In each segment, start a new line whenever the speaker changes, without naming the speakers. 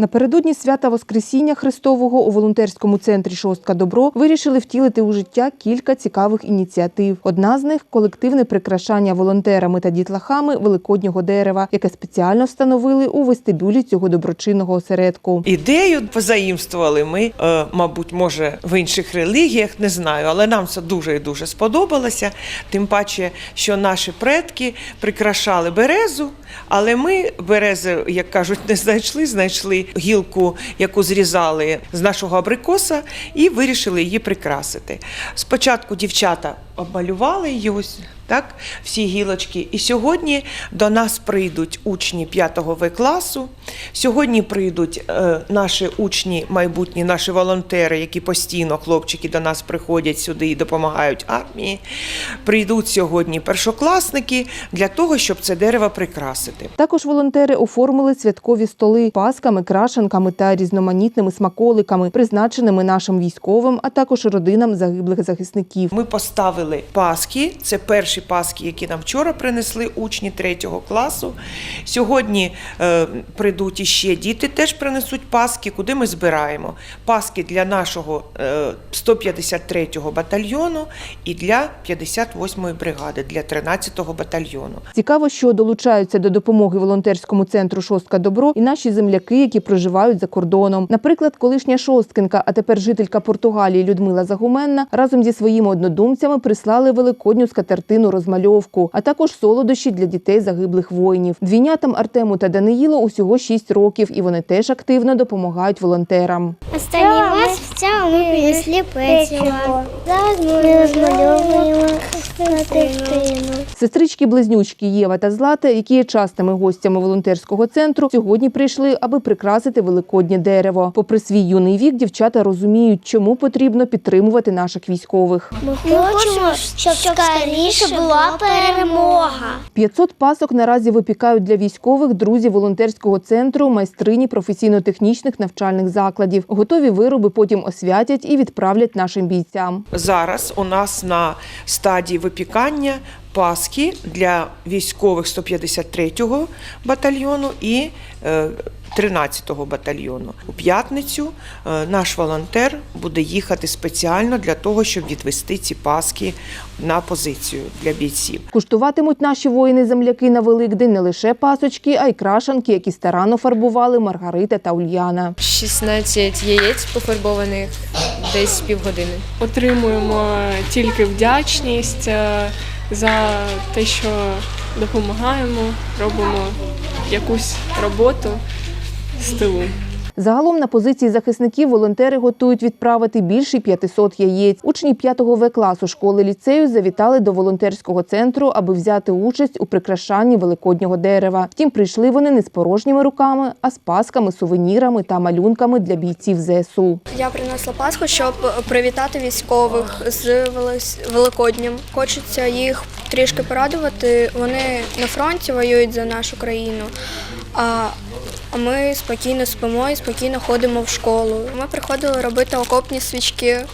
Напередодні свята Воскресіння Христового у волонтерському центрі Шостка Добро вирішили втілити у життя кілька цікавих ініціатив. Одна з них колективне прикрашання волонтерами та дітлахами великоднього дерева, яке спеціально встановили у вестибюлі цього доброчинного осередку.
Ідею позаїмствували ми, е, мабуть, може в інших релігіях, не знаю, але нам це дуже і дуже сподобалося. Тим паче, що наші предки прикрашали березу, але ми берези, як кажуть, не знайшли, знайшли гілку, яку зрізали з нашого абрикоса, і вирішили її прикрасити. Спочатку дівчата обмалювали ось так, всі гілочки. І сьогодні до нас прийдуть учні 5 В класу. Сьогодні прийдуть е, наші учні, майбутні наші волонтери, які постійно хлопчики до нас приходять сюди і допомагають армії. Прийдуть сьогодні першокласники для того, щоб це дерево прикрасити.
Також волонтери оформили святкові столи пасками, крашенками та різноманітними смаколиками, призначеними нашим військовим, а також родинам загиблих захисників.
Ми поставили паски. Це перші паски, які нам вчора принесли учні третього класу. Сьогодні е, прийдуть іще діти, теж принесуть паски, куди ми збираємо. Паски для нашого е, 153-го батальйону і для 58-ї бригади, для 13-го батальйону.
Цікаво, що долучаються до допомоги волонтерському центру Шостка Добро і наші земляки, які проживають за кордоном. Наприклад, колишня шосткинка, а тепер жителька Португалії Людмила Загуменна разом зі своїми однодумцями прислали великодню скатертину розмальовку, а також солодощі для дітей загиблих воїнів. Двійнятам Артему та Даниїлу усього 6 років, і вони теж активно допомагають волонтерам.
Останній раз в цьому ми принесли печиво. Зараз ми розмальовуємо картину.
Сестрички-близнючки Єва та Злата, які є частими гостями волонтерського центру, сьогодні прийшли, аби прикрасити великоднє дерево. Попри свій юний вік, дівчата розуміють, чому потрібно підтримувати наших військових.
Ми хочемо, щоб скоріше була перемога.
500 пасок наразі випікають для військових друзі волонтерського центру майстрині професійно-технічних навчальних закладів. Готові вироби потім освятять і відправлять нашим бійцям.
Зараз у нас на стадії випікання паски для військових 153-го батальйону і е, 13-го батальйону. У п'ятницю е, наш волонтер буде їхати спеціально для того, щоб відвести ці паски на позицію для бійців.
Куштуватимуть наші воїни-земляки на Великдень не лише пасочки, а й крашанки, які старанно фарбували Маргарита та Ульяна.
16 яєць пофарбованих десь півгодини.
отримуємо тільки вдячність е, за те, що допомагаємо, робимо якусь роботу з тилу.
Загалом на позиції захисників волонтери готують відправити більше 500 яєць. Учні 5 В класу школи ліцею завітали до волонтерського центру, аби взяти участь у прикрашанні великоднього дерева. Втім, прийшли вони не з порожніми руками, а з пасками, сувенірами та малюнками для бійців ЗСУ.
Я принесла Пасху, щоб привітати військових з Великоднім. Хочеться їх трішки порадувати. Вони на фронті воюють за нашу країну. А а ми спокійно спимо і спокійно ходимо в школу. Ми приходили робити окопні свічки,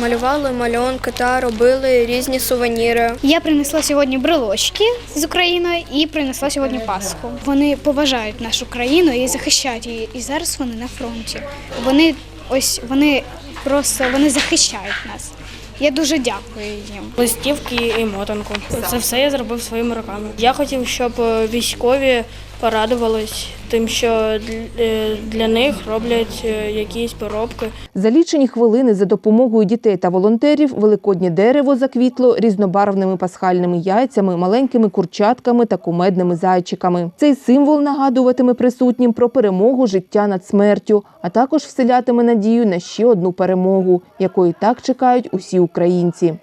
малювали малюнки та робили різні сувеніри.
Я принесла сьогодні брелочки з України і принесла сьогодні Пасху. Вони поважають нашу країну і захищають її. І зараз вони на фронті. Вони ось вони просто вони захищають нас. Я дуже дякую їм.
листівки і мотанку. Це все я зробив своїми руками. Я хотів, щоб е, військові порадувались тим, що е, для них роблять е, якісь поробки.
За лічені хвилини за допомогою дітей та волонтерів великоднє дерево заквітло різнобарвними пасхальними яйцями, маленькими курчатками та кумедними зайчиками. Цей символ нагадуватиме присутнім про перемогу життя над смертю, а також вселятиме надію на ще одну перемогу, якої так чекають усі українці.